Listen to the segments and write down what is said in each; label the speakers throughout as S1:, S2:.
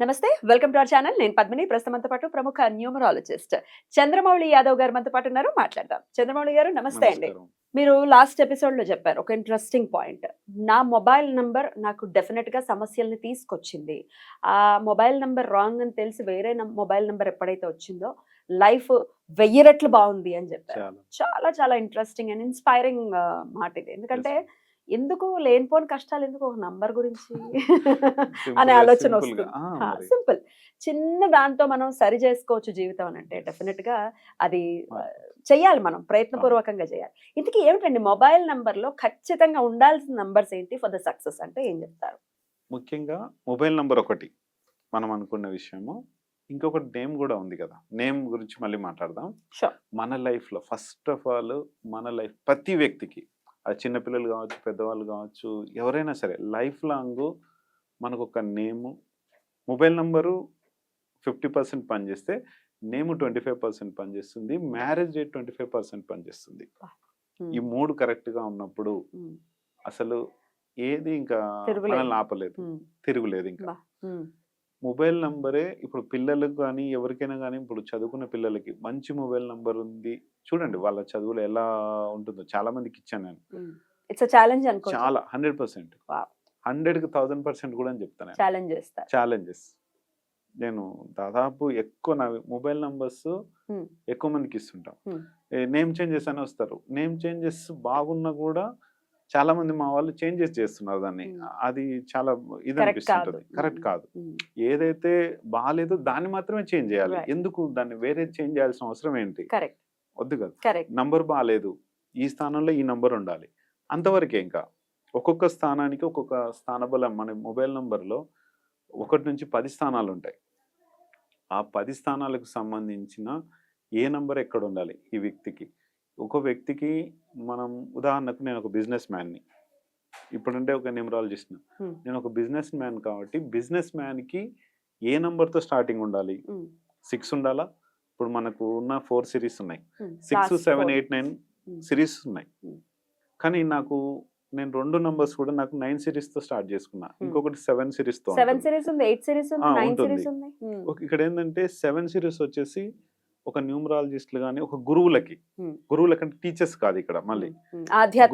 S1: నమస్తే welcome to our channel. నేను పద్మిని. ప్రస్తుతం మనతో పాటు ప్రముఖ న్యూమరాలజిస్ట్ చంద్రమౌళి యాదవ్ గారు మనతో పాటు ఉన్నారు. మాట్లాడదాం. చంద్రమౌళి గారు నమస్తే అండి. మీరు లాస్ట్ ఎపిసోడ్లో చెప్పారు ఒక ఇంట్రెస్టింగ్ పాయింట్. నా మొబైల్ నంబర్ నాకు డెఫినెట్గా సమస్యల్ని తీసుకొచ్చింది. ఆ మొబైల్ నంబర్ రాంగ్ అని తెలిసి వేరే మొబైల్ నంబర్ ఎప్పుడైతే వచ్చిందో లైఫ్ వెయ్యి రెట్లు బాగుంది అని చెప్పారు.
S2: చాలా.
S1: చాలా ఇంట్రెస్టింగ్ అండ్ ఇన్స్పైరింగ్ మాట ఇది. ఎందుకంటే. ఎందుకు లేనిపోని కష్టాలు ఎందుకు ఒక నంబర్ గురించి అనే ఆలోచన వస్తుంది. సింపుల్. చిన్న దాంతో మనం సరి చేసుకోవచ్చు జీవితం అని అంటే డెఫినెట్గా అది. చెయ్యాలి మనం ప్రయత్నపూర్వకంగా చేయాలి ఇంతకీ ఏమిటండి మొబైల్ నంబర్లో ఖచ్చితంగా ఉండాల్సిన నంబర్స్ ఏంటి ఫర్ ద సక్సెస్ అంటే ఏం చెప్తారు?
S2: ముఖ్యంగా మొబైల్ నంబర్ ఒకటి మనం అనుకున్న విషయము. ఇంకొకటి నేమ్ కూడా ఉంది కదా నేమ్ గురించి మళ్ళీ మాట్లాడదాం. మన లైఫ్లో ఫస్ట్ ఆఫ్ ఆల్ మన లైఫ్ ప్రతి వ్యక్తికి అది చిన్నపిల్లలు కావచ్చు పెద్దవాళ్ళు కావచ్చు ఎవరైనా సరే లైఫ్ లాంగ్ మనకు ఒక name mobile number fifty percent పనిచేస్తే నేమ్ ట్వంటీ ఫైవ్ పర్సెంట్ పనిచేస్తుంది marriage date twenty five percent పనిచేస్తుంది. ఈ మూడు కరెక్ట్గా ఉన్నప్పుడు. అసలు ఏది ఇంకా. మనల్ని ఆపలేదు. తిరుగులేదు ఇంకా. మొబైల్ నంబరే ఇప్పుడు పిల్లలకు కానీ ఎవరికైనా కానీ ఇప్పుడు చదువుకున్న పిల్లలకి మంచి మొబైల్ నంబర్ ఉంది. చూడండి వాళ్ళ చదువులో ఎలా ఉంటుందో. చాలా మందికి ఇచ్చాను నేను.
S1: ఇట్స్ ఛాలెంజ్ అనుకో
S2: చాలా హండ్రెడ్ పర్సెంట్. హండ్రెడ్కి థౌసండ్ పర్సెంట్ కూడా అని చెప్తాను ఛాలెంజెస్. నేను దాదాపు ఎక్కువ నా మొబైల్ నంబర్స్. ఎక్కువ మందికి ఇస్తుంటాం. నేమ్ చేంజెస్ అని వస్తారు. నేమ్ చేంజెస్ బాగున్నా కూడా చాలా మంది మా వాళ్ళు చేంజెస్ చేస్తున్నారు దాన్ని. అది చాలా ఇది అనిపిస్తుంటది. కరెక్ట్. కాదు. ఏదైతే బాగాలేదో దాన్ని మాత్రమే చేంజ్ చేయాలి. ఎందుకు దాన్ని వేరే చేంజ్ చేయాల్సిన అవసరం ఏంటి? వద్దు కదా. నంబర్ బాగాలేదు ఈ స్థానంలో ఈ నంబర్ ఉండాలి. అంతవరకే ఇంకా ఒక్కొక్క స్థానానికి ఒక్కొక్క స్థానబలం మన మొబైల్ నంబర్లో ఒకటి నుంచి పది స్థానాలు ఉంటాయి. ఆ పది స్థానాలకు సంబంధించిన ఏ నంబర్ ఎక్కడ ఉండాలి? ఈ వ్యక్తికి. ఒక వ్యక్తికి మనం ఉదాహరణకు నేను ఒక బిజినెస్ మ్యాన్ని ఇప్పుడంటే ఒక న్యూమరాలజిస్ట్
S1: Hmm.
S2: నేను ఒక బిజినెస్ మ్యాన్ కాబట్టి బిజినెస్ మ్యాన్కి ఏ నంబర్తో స్టార్టింగ్ ఉండాలి? సిక్స్ ఉండాలా? ఇప్పుడు మనకు ఉన్న ఫోర్ సిరీస్ ఉన్నాయి. Six seven eight nine series ఉన్నాయి. కానీ నాకు నేను రెండు నంబర్స్ కూడా నాకు నైన్ సిరీస్తో స్టార్ట్ చేసుకున్నా. ఇంకొకటి సెవెన్ సిరీస్తో
S1: సెవెన్
S2: ఉంటుంది. ఇక్కడ ఏంటంటే సెవెన్ సిరీస్ వచ్చేసి ఒక న్యూమరాలజిస్టులు కానీ ఒక గురువులకి. గురువులకంటే టీచర్స్ కాదు ఇక్కడ మళ్ళీ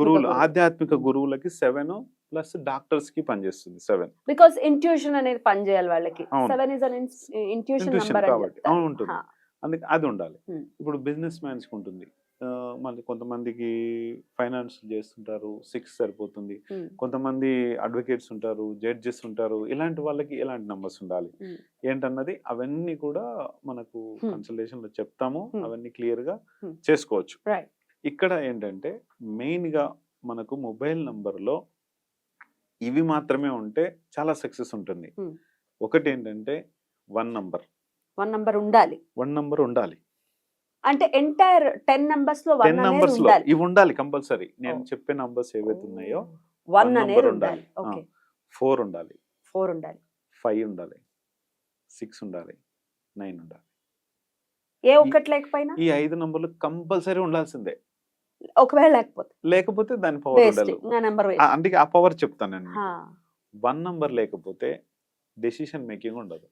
S2: గురువులు
S1: గురువు.
S2: ఆధ్యాత్మిక గురువులకి సెవెన్ ప్లస్ డాక్టర్స్కి పనిచేస్తుంది సెవెన్
S1: బికాస్ ఇంట్యూషన్ అనేది పని చేయాలి వాళ్ళకి. సెవెన్ ఇస్ ఇంట్యూషన్
S2: కాబట్టి. అవును, ఉంటుంది. అందుకే అది ఉండాలి. ఇప్పుడు బిజినెస్ మ్యాన్స్ ఉంటుంది మళ్ళీ కొంతమందికి ఫైనాన్స్ చేస్తుంటారు సిక్స్ సరిపోతుంది కొంతమంది అడ్వకేట్స్ ఉంటారు జడ్జెస్ ఉంటారు ఇలాంటి వాళ్ళకి ఎలాంటి నంబర్స్ ఉండాలి. ఏంటన్నది అవన్నీ కూడా మనకు. కన్సల్టేషన్లో చెప్తాము. అవన్నీ
S1: క్లియర్గా.
S2: చేసుకోవచ్చు ఇక్కడ ఏంటంటే మెయిన్గా మనకు మొబైల్ నంబర్లో ఇవి మాత్రమే ఉంటే చాలా సక్సెస్ ఉంటుంది. ఒకటి ఏంటంటే వన్ నంబర్
S1: వన్ నంబర్ ఉండాలి
S2: వన్ నంబర్ ఉండాలి
S1: అంటే ఎంటైర్ టెన్ నంబర్స్లో వన్
S2: టెన్ నంబర్స్లో
S1: ఉండాలి.
S2: ఇవి ఉండాలి కంపల్సరీ. నేను. చెప్పే నంబర్స్ ఏవైతే ఉన్నాయో
S1: వన్ అనేది
S2: number
S1: ఉండాలి.
S2: ఉండాలి. ఫోర్ ఉండాలి.
S1: ఫోర్ ఉండాలి.
S2: ఫైవ్ ఉండాలి. సిక్స్ ఉండాలి. నైన్ ఉండాలి.
S1: ఏ ఒక్కటి లేకపోయినా?
S2: ఈ ఐదు నంబర్లు కంపల్సరీ ఉండాల్సిందే.
S1: ఒకవేళ లేకపోతే.
S2: లేకపోతే దాని పవర్
S1: నెంబర్
S2: ఆ, అందుకే ఆ పవర్ చెప్తాను నేను వన్ నంబర్ లేకపోతే డెసిషన్ మేకింగ్ ఉండదు.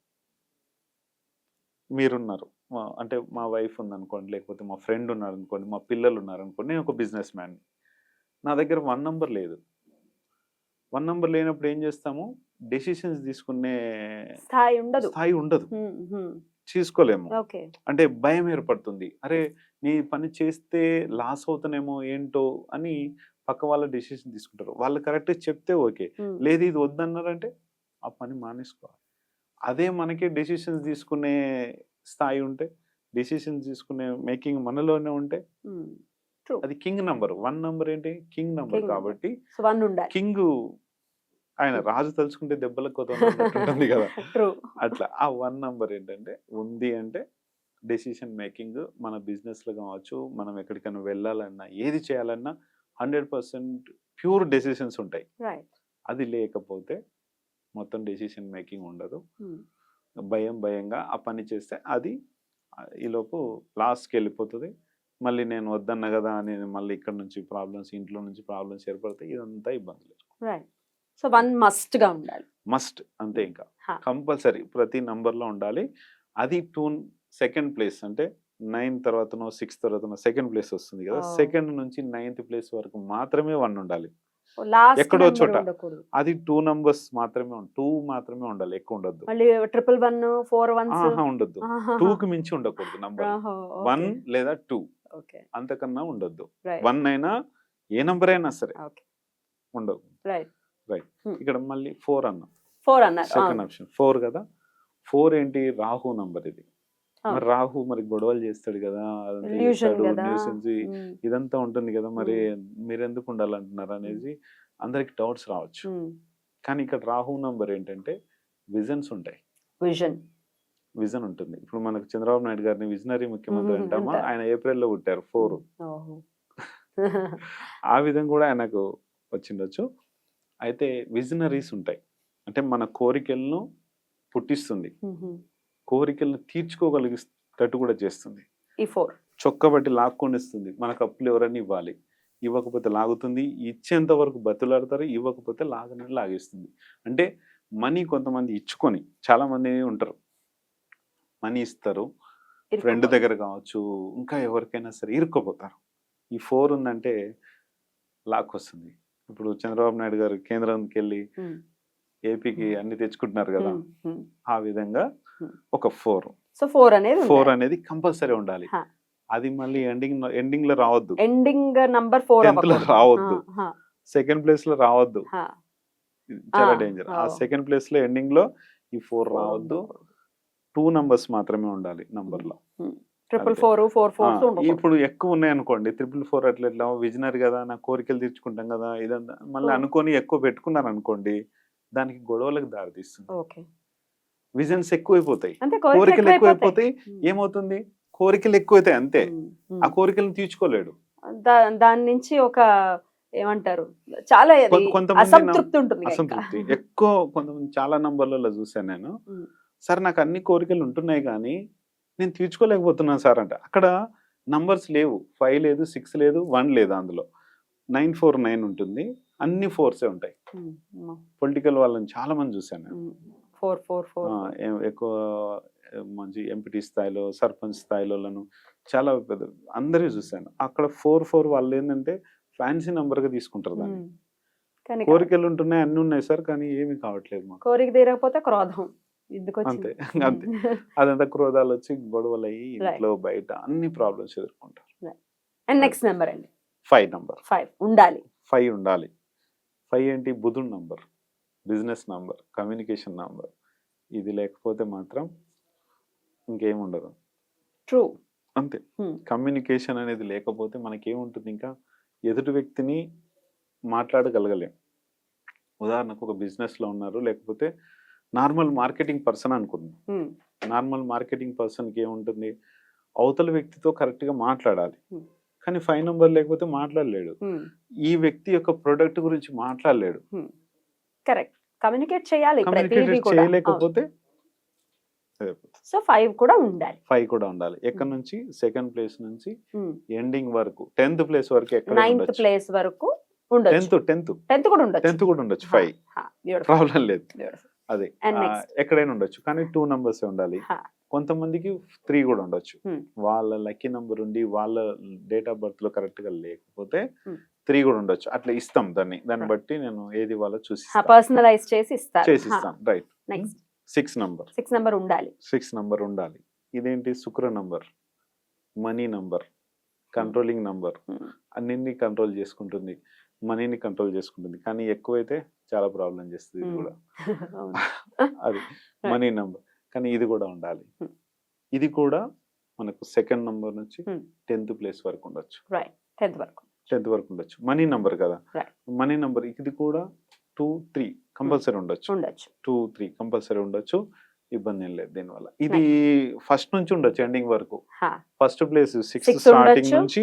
S2: మీరున్నారు. మా- అంటే మా వైఫ్ ఉంది అనుకోండి లేకపోతే మా ఫ్రెండ్ ఉన్నారు అనుకోండి మా పిల్లలు ఉన్నారు అనుకోండి నేను ఒక బిజినెస్ మ్యాన్ నా దగ్గర వన్ నంబర్ లేదు. వన్ నంబర్ లేనప్పుడు ఏం చేస్తాము? డెసిషన్స్ తీసుకునే
S1: స్థాయి ఉండదు.
S2: స్థాయి ఉండదు.
S1: ఓకే.
S2: అంటే భయం ఏర్పడుతుంది. అరే నీ పని చేస్తే లాస్ అవుతానేమో ఏంటో అని పక్క వాళ్ళ డెసిషన్ తీసుకుంటారు. వాళ్ళు కరెక్ట్ చెప్తే ఓకే. లేదు ఇది వద్దన్నారంటే ఆ పని మానేసుకోవాలి. అదే మనకి డెసిషన్స్ తీసుకునే స్థాయి ఉంటే డెసిషన్స్ తీసుకునే మేకింగ్ మనలోనే ఉంటే. అది కింగ్ నంబర్. వన్ నంబర్ ఏంటి? King number. కాబట్టి కింగ్ ఆయన రాజు తలుచుకుంటే దెబ్బలకు కొత్త ఉంటుంది కదా. అట్లా ఆ వన్ నంబర్ ఏంటంటే ఉంది అంటే డెసిషన్ మేకింగ్ మన బిజినెస్లో కావచ్చు మనం ఎక్కడికైనా వెళ్ళాలన్నా ఏది చేయాలన్నా హండ్రెడ్ పర్సెంట్ ప్యూర్ డెసిషన్స్ ఉంటాయి. అది లేకపోతే మొత్తం డెసిషన్ మేకింగ్ ఉండదు. భయం భయంగా ఆ పని చేస్తే అది ఈలోపు లాస్ట్కి వెళ్ళిపోతుంది. మళ్ళీ నేను వద్దన్నా కదా అని మళ్ళీ ఇక్కడ నుంచి ప్రాబ్లమ్స్ ఇంట్లో నుంచి ప్రాబ్లమ్స్ ఏర్పడతాయి ఇదంతా ఇబ్బందులు.
S1: సో వన్ మస్ట్గా ఉండాలి.
S2: మస్ట్ అంతే ఇంకా. కంపల్సరీ ప్రతి నంబర్లో ఉండాలి. అది టూ సెకండ్ ప్లేస్ అంటే నైన్ తర్వాతనో సిక్స్ తర్వాతనో సెకండ్ ప్లేస్ వస్తుంది కదా. సెకండ్ నుంచి నైన్త్ ప్లేస్ వరకు మాత్రమే వన్ ఉండాలి. ఎక్కడో చోట. అది టూ నంబర్స్ మాత్రమే టూ మాత్రమే ఉండాలి ఎక్కువ
S1: మళ్ళీ ట్రిపుల్ వన్ ఫోర్
S2: ఆహా ఉండొద్దు. టూ కి మించి ఉండకూడదు నంబర్. వన్ లేదా టూ. అంతకన్నా ఉండొద్దు.
S1: రైట్
S2: వన్ అయినా ఏ నంబర్ అయినా సరే. ఉండదు
S1: రైట్
S2: ఇక్కడ మళ్ళీ ఫోర్ అన్న.
S1: ఫోర్ అన్నారు.
S2: సెకండ్ ఆప్షన్ ఫోర్ కదా? ఫోర్ ఏంటి? రాహు నంబర్ ఇది. మరి రాహు మరి గొడవలు చేస్తాడు కదా ఇదంతా ఉంటుంది కదా మరి మీరు ఎందుకు ఉండాలంటున్నారు అనేది అందరికి డౌట్స్ రావచ్చు. కానీ ఇక్కడ రాహు నంబర్ ఏంటంటే విజన్స్ ఉంటాయి.
S1: విజన్.
S2: విజన్ ఉంటుంది. ఇప్పుడు మనకు చంద్రబాబు నాయుడు గారిని విజనరీ ముఖ్యమంత్రి అంటామా. ఆయన ఏప్రిల్లో పుట్టారు ఫోర్. ఆ విధంగా కూడా ఆయనకు వచ్చిండొచ్చు. అయితే విజనరీస్ ఉంటాయి. అంటే మన కోరికలను పుట్టిస్తుంది. కోరికలను తీర్చుకోగలిగేటట్టు కూడా చేస్తుంది.
S1: ఈ ఫోర్.
S2: చొక్కబట్టి లాక్కొనిస్తుంది. మనకు అప్పులు ఎవరైనా ఇవ్వాలి. ఇవ్వకపోతే లాగుతుంది. ఇచ్చేంత వరకు బతులాడతారు. ఇవ్వకపోతే లాగని లాగేస్తుంది. అంటే మనీ కొంతమంది ఇచ్చుకొని చాలా మంది ఉంటారు. మనీ ఇస్తారు. ఫ్రెండ్ దగ్గర కావచ్చు ఇంకా ఎవరికైనా సరే ఇరుక్కోపోతారు. ఈ ఫోర్ ఉందంటే లాక్ వస్తుంది ఇప్పుడు చంద్రబాబు నాయుడు గారు కేంద్రానికి వెళ్ళి ఏపీకి అన్ని తెచ్చుకుంటున్నారు కదా. ఆ విధంగా. ఒక ఫోర్.
S1: సో ఫోర్ అనేది
S2: ఫోర్ అనేది కంపల్సరీ ఉండాలి. అది మళ్ళీ ఎండింగ్ ఎండింగ్లో రావద్దు.
S1: ఎండింగ్ నంబర్
S2: ఫోర్లో రావద్దు. సెకండ్ ప్లేస్లో రావద్దు చాలా డేంజర్. ఆ. సెకండ్ ప్లేస్లో ఎండింగ్లో ఈ ఫోర్ రావద్దు. టూ నంబర్స్ మాత్రమే ఉండాలి నంబర్లో
S1: ట్రిపుల్. ఫోర్ ఫోర్ ఫోర్
S2: ఇప్పుడు ఎక్కువ ఉన్నాయి అనుకోండి ట్రిపుల్ ఫోర్ అట్లా ఎట్లా విజనరీ కదా నా కోరికలు తీర్చుకుంటాం కదా ఇదంతా మళ్ళీ. అనుకొని ఎక్కువ పెట్టుకున్నారు అనుకోండి దానికి గొడవలకు దారితీస్తుంది.
S1: ఓకే.
S2: విజన్స్ ఎక్కువైపోతాయి. కోరికలు ఎక్కువైపోతాయి. ఏమవుతుంది? కోరికలు ఎక్కువైతాయి అంతే. ఆ కోరికలను తీర్చుకోలేడు.
S1: దాని నుంచి ఒక ఏమంటారు? చాలా అసంతృప్తి ఉంటుంది.
S2: అసంతృప్తి. ఎక్కువ కొంతమంది చాలా నంబర్లలో చూసాను నేను. సార్ నాకు అన్ని కోరికలు ఉంటున్నాయి కానీ నేను తీర్చుకోలేకపోతున్నాను సార్ అంటే. అక్కడ నంబర్స్ లేవు. ఫైవ్ లేదు సిక్స్ లేదు వన్ లేదు అందులో. నైన్ ఫోర్ నైన్ ఉంటుంది. అన్ని ఫోర్సే ఉంటాయి. పొలిటికల్ వాళ్ళని చాలా మంది నేను.
S1: Four four four.
S2: ఎక్కువ మంచి ఎంపీటీ స్థాయిలో సర్పంచ్ స్థాయిలోను చాలా పెద్ద అందరూ చూశాను. అక్కడ ఫోర్ ఫోర్ వాళ్ళు ఏంటంటే ఫ్యాన్సీ నంబర్గా తీసుకుంటారు దాన్ని. కోరికలు ఉంటున్నాయి అన్ని ఉన్నాయి సార్ కానీ ఏమీ కావట్లేదు మాకు.
S1: కోరిక తీరకపోతే క్రోధం.
S2: అంతే అంతే. అదంతా క్రోధాలు వచ్చి గొడవలు అయ్యి. ఇంట్లో బయట అన్ని ప్రాబ్లమ్స్ ఎదుర్కొంటారు.
S1: అండ్ నెక్స్ట్ నెంబర్ అండి.
S2: ఫైవ్ నంబర్
S1: ఫైవ్ ఉండాలి.
S2: ఫైవ్ ఉండాలి. ఫైవ్ ఏంటి? బుధుడు number. Business number communication number. ఇది లేకపోతే మాత్రం ఇంకేం ఉండదు.
S1: ట్రూ.
S2: అంతే. కమ్యూనికేషన్ అనేది లేకపోతే మనకేముంటుంది ఇంకా? ఎదుటి వ్యక్తిని మాట్లాడగలగలేం. ఉదాహరణకు ఒక business లో ఉన్నారు లేకపోతే నార్మల్ మార్కెటింగ్ పర్సన్ అనుకుందాం. నార్మల్ మార్కెటింగ్ పర్సన్కి ఏముంటుంది? అవతల వ్యక్తితో కరెక్ట్గా మాట్లాడాలి. కానీ ఫైవ్ నెంబర్ లేకపోతే మాట్లాడలేడు. ఈ వ్యక్తి యొక్క ప్రొడక్ట్ గురించి మాట్లాడలేడు.
S1: కరెక్ట్. కమ్యూనికేట్ చేయాలి ప్రతిదీ కూడా.
S2: చేయలేకపోతే
S1: సో ఫైవ్ కూడా ఉండాలి.
S2: ఫైవ్ కూడా ఉండాలి. ఎక్కడ నుంచి? సెకండ్ ప్లేస్ నుంచి. ఎండింగ్ వరకు టెన్త్ ప్లేస్ వరకు
S1: నైన్త్ ప్లేస్ వరకు
S2: టెన్త్ టెన్త్.
S1: టెన్త్ కూడా ఉండొచ్చు.
S2: టెన్త్ కూడా ఉండొచ్చు ఫైవ్. ప్రాబ్లం లేదు. అదే. ఎక్కడైనా ఉండొచ్చు. కానీ టూ నంబర్స్ ఉండాలి. కొంతమందికి త్రీ కూడా ఉండొచ్చు. వాళ్ళ లక్కీ నంబర్ ఉండి వాళ్ళ డేట్ ఆఫ్ బర్త్లో కరెక్ట్గా లేకపోతే. త్రీ కూడా ఉండొచ్చు. అట్లా ఇస్తాం దాన్ని. దాన్ని. బట్టి నేను ఏది వాళ్ళో చూసి
S1: పర్సనలైజ్ చేసి ఇస్తారు.
S2: చేసిస్తాం. Right
S1: next
S2: six number
S1: six number ఉండాలి.
S2: సిక్స్ నంబర్ ఉండాలి. ఇదేంటి? Shukra number money number controlling number
S1: Hmm.
S2: అన్నింటినీ కంట్రోల్ చేసుకుంటుంది. మనీని కంట్రోల్ చేసుకుంటుంది. కానీ ఎక్కువైతే చాలా ప్రాబ్లం చేస్తుంది ఇది
S1: Hmm.
S2: కూడా. అది. మనీ నంబర్ కానీ ఇది కూడా ఉండాలి.
S1: Hmm.
S2: ఇది కూడా మనకు సెకండ్ నంబర్ నుంచి
S1: Hmm.
S2: టెన్త్ ప్లేస్ వరకు ఉండొచ్చు.
S1: టెన్త్ వరకు.
S2: టెన్త్ వరకు ఉండొచ్చు. మనీ నంబర్ కదా. మనీ నంబర్ ఇది కూడా టూ త్రీ కంపల్సరీ ఉండొచ్చు.
S1: ఉండొచ్చు.
S2: టూ త్రీ కంపల్సరీ ఉండొచ్చు. ఇబ్బంది ఏం లేదు దీనివల్ల. ఇది ఫస్ట్ నుంచి ఉండొచ్చు ఎండింగ్ వరకు. First place six starting. నుంచి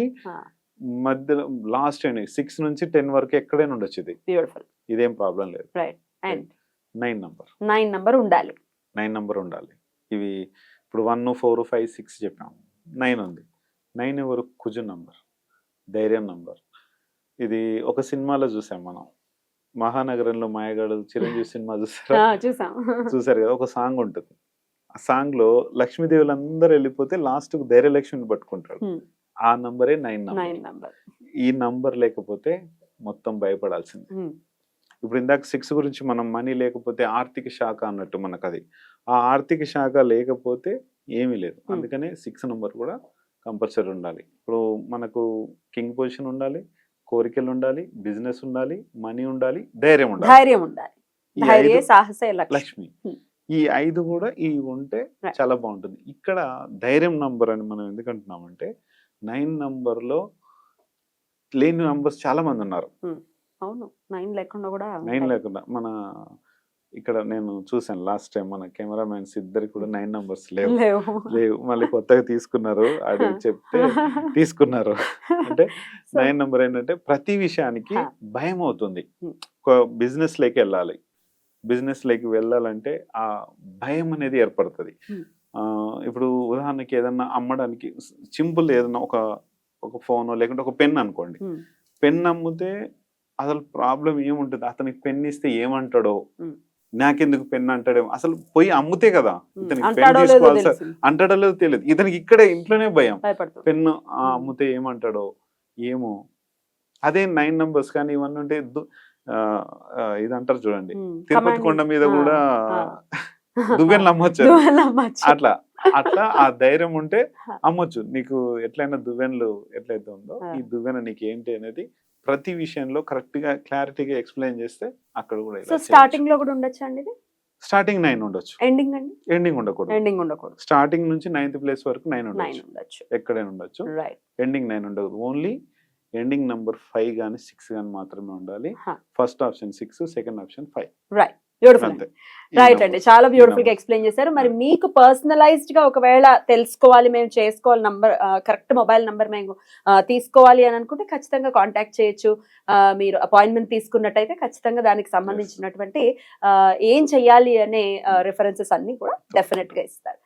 S2: మధ్యలో లాస్ట్ ఎండింగ్ సిక్స్ నుంచి టెన్ వరకు ఎక్కడైనా ఉండొచ్చు ఇది.
S1: బ్యూటిఫుల్
S2: ఇదేం ప్రాబ్లం లేదు. నైన్ నంబర్
S1: నైన్ నెంబర్ ఉండాలి.
S2: నైన్ నంబర్ ఉండాలి. ఇవి ఇప్పుడు వన్ ఫోర్ ఫైవ్ సిక్స్ చెప్పాం నైన్ ఉంది. నైన్ ఎవరు? కుజు నంబర్ ధైర్యం నంబర్ ఇది ఒక సినిమాలో చూసాం మనం. మహానగరంలో మాయగాడు చిరంజీవి సినిమా చూసారా?
S1: చూసాం.
S2: చూసారు కదా ఒక సాంగ్ ఉంటుంది. ఆ సాంగ్లో లక్ష్మీదేవులు అందరూ వెళ్ళిపోతే లాస్ట్కు ధైర్యలక్ష్మిని పట్టుకుంటాడు. ఆ నంబరే నైన్ నంబర్ ఈ నంబర్ లేకపోతే మొత్తం భయపడాల్సింది. ఇప్పుడు ఇందాక సిక్స్ గురించి మనం మనీ లేకపోతే ఆర్థిక శాఖ అన్నట్టు మనకు అది ఆ ఆర్థిక శాఖ లేకపోతే ఏమీ లేదు. అందుకనే సిక్స్ నంబర్ కూడా కంపల్సరీ ఉండాలి. ఇప్పుడు మనకు కింగ్ పొజిషన్ ఉండాలి కోరికలు ఉండాలి బిజినెస్ ఉండాలి మనీ ఉండాలి ధైర్యం ఉండాలి.
S1: ధైర్యం ఉండాలి. ధైర్య సాహస లక్ష్మి.
S2: ఈ ఐదు కూడా ఈ ఉంటే. చాలా బాగుంటుంది. ఇక్కడ ధైర్యం నంబర్ అని మనం ఎందుకంటున్నామంటే నైన్ నంబర్లో లేని నంబర్స్ చాలా మంది ఉన్నారు.
S1: అవును. నైన్ లేకుండా కూడా
S2: నైన్. లేకుండా మన ఇక్కడ నేను చూసాను లాస్ట్ టైం మన కెమెరామెన్స్ ఇద్దరికి కూడా నైన్ నంబర్స్ లేవు.
S1: లేవు.
S2: మళ్ళీ కొత్తగా తీసుకున్నారు. అది చెప్తే తీసుకున్నారు. అంటే నైన్ నంబర్ ఏంటంటే ప్రతి విషయానికి. భయం అవుతుంది. ఒక బిజినెస్ లేకి వెళ్ళాలి. బిజినెస్ లేకి వెళ్ళాలంటే ఆ భయం అనేది ఏర్పడుతుంది. ఆ, ఇప్పుడు ఉదాహరణకి ఏదన్నా అమ్మడానికి సింపుల్ ఏదన్నా ఒక ఒక ఫోన్ లేకుంటే ఒక పెన్ అనుకోండి. పెన్ అమ్మితే అసలు ప్రాబ్లం ఏముంటుంది? అతనికి పెన్ ఇస్తే ఏమంటాడో. నాకెందుకు పెన్ అంటాడేమో. అసలు పోయి అమ్ముతే కదా. ఇతనికి పెన్
S1: అంటాడో లేదో
S2: తీసుకోవాలి సార్
S1: తెలిసింది.
S2: అంటాడో లేదో తెలియదు. ఇతనికి ఇక్కడే ఇంట్లోనే భయం. ఆ, అమ్మితే ఏమంటాడో ఏమో. అదే నైన్ నంబర్స్ కానీ ఇవన్నీ ఉంటే దు- ఆ, ఆ, ఇది అంటారు చూడండి తిరుపతి. కొండ మీద కూడా. దువ్వెనలు అమ్మొచ్చు. అట్లా అట్లా ఆ ధైర్యం ఉంటే. అమ్మొచ్చు. నీకు ఎట్లయినా దువ్వెనలు ఎట్లయితే ఉందో. ఈ దువ్వెన నీకు ఏంటి అనేది ప్రతి విషయంలో కరెక్ట్గా క్లారిటీగా ఎక్స్ప్లెయిన్ చేస్తే అక్కడ కూడా
S1: సో స్టార్టింగ్లో కూడా ఉండొచ్చు అండి ఇది?
S2: స్టార్టింగ్ నైన్ ఉండొచ్చు.
S1: ఎండింగ్ అండి?
S2: ఎండింగ్ ఉండకూడదు.
S1: ఎండింగ్ ఉండకూడదు.
S2: స్టార్టింగ్ నుంచి నైన్త్ ప్లేస్ వరకు నైన్ ఉండొచ్చు. ఎక్కడైనా ఉండొచ్చు. ఎండింగ్ నైన్ ఉండదు ఓన్లీ ఎండింగ్ నంబర్ ఫైవ్ కానీ సిక్స్ కానీ మాత్రమే ఉండాలి. First option six second option five.
S1: Right beautiful right అండి. చాలా
S2: బ్యూటిఫుల్గా.
S1: ఎక్స్ప్లెయిన్ చేశారు. మరి మీకు పర్సనలైజ్డ్గా ఒకవేళ తెలుసుకోవాలి మేము చేసుకోవాలి నంబర్ కరెక్ట్ మొబైల్ నంబర్ మేము తీసుకోవాలి అని అనుకుంటే ఖచ్చితంగా కాంటాక్ట్ చేయొచ్చు. మీరు అపాయింట్మెంట్ తీసుకున్నట్టయితే ఖచ్చితంగా దానికి సంబంధించినటువంటి ఏం చెయ్యాలి అనే రిఫరెన్సెస్ అన్ని కూడా డెఫినెట్గా ఇస్తారు.